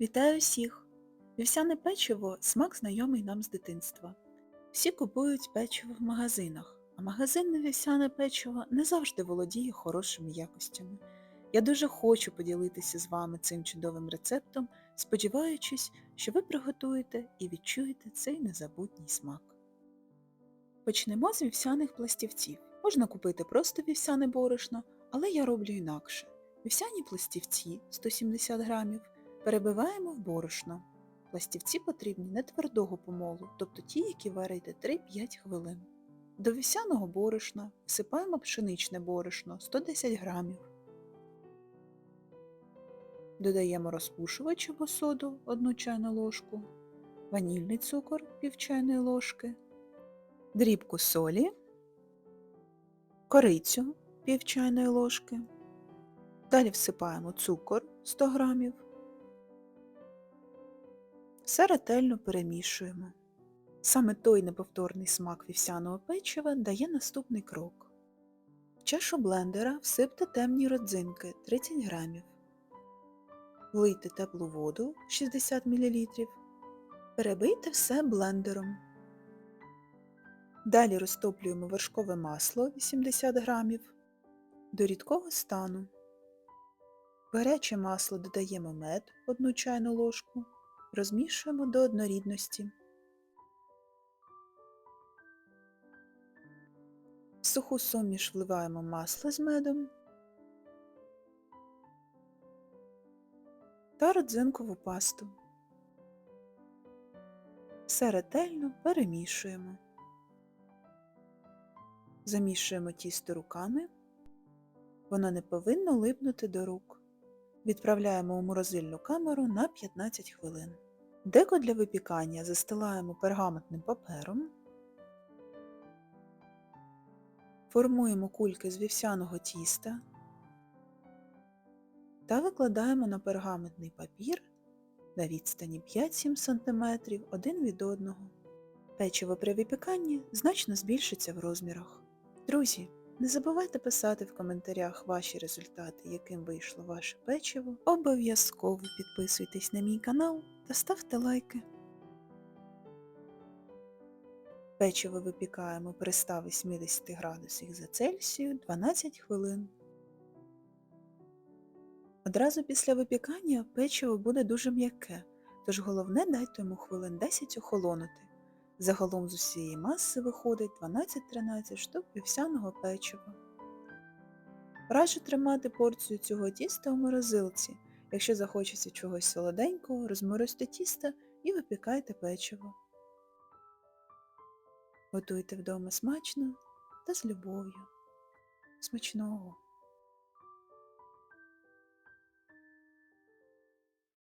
Вітаю всіх! Вівсяне печиво – смак знайомий нам з дитинства. Всі купують печиво в магазинах, а магазинне вівсяне печиво не завжди володіє хорошими якостями. Я дуже хочу поділитися з вами цим чудовим рецептом, сподіваючись, що ви приготуєте і відчуєте цей незабутній смак. Почнемо з вівсяних пластівців. Можна купити просто вівсяне борошно, але я роблю інакше. Вівсяні пластівці 170 грамів перебиваємо в борошно. Пластівці потрібні не твердого помолу, тобто ті, які варите 3-5 хвилин. До вівсяного борошна всипаємо пшеничне борошно 110 грамів. Додаємо розпушувач або соду 1 чайну ложку, ванільний цукор пів чайної ложки, дрібку солі, корицю пів чайної ложки. Далі всипаємо цукор 100 грамів. Все ретельно перемішуємо. Саме той неповторний смак вівсяного печива дає наступний крок. В чашу блендера всипте темні родзинки 30 грамів. Влийте теплу воду 60 мл. Перебийте все блендером. Далі розтоплюємо вершкове масло 80 грамів до рідкого стану. Гаряче масло додаємо мед 1 чайну ложку, розмішуємо до однорідності. В суху суміш вливаємо масло з медом та родзинкову пасту. Все ретельно перемішуємо. Замішуємо тісто руками. Воно не повинно липнути до рук. Відправляємо у морозильну камеру на 15 хвилин. Деко для випікання застилаємо пергаментним папером. Формуємо кульки з вівсяного тіста та викладаємо на пергаментний папір на відстані 5-7 см один від одного. Печиво при випіканні значно збільшиться в розмірах. Друзі, не забувайте писати в коментарях ваші результати, яким вийшло ваше печиво. Обов'язково підписуйтесь на мій канал та ставте лайки. Печиво випікаємо при 180 градусах за Цельсію 12 хвилин. Одразу після випікання печиво буде дуже м'яке, тож головне дайте йому хвилин 10 охолонути. Загалом з усієї маси виходить 12-13 штук вівсяного печива. Раджу тримати порцію цього тіста у морозилці. Якщо захочеться чогось солоденького, розморозьте тісто і випікайте печиво. Готуйте вдома смачно та з любов'ю. Смачного!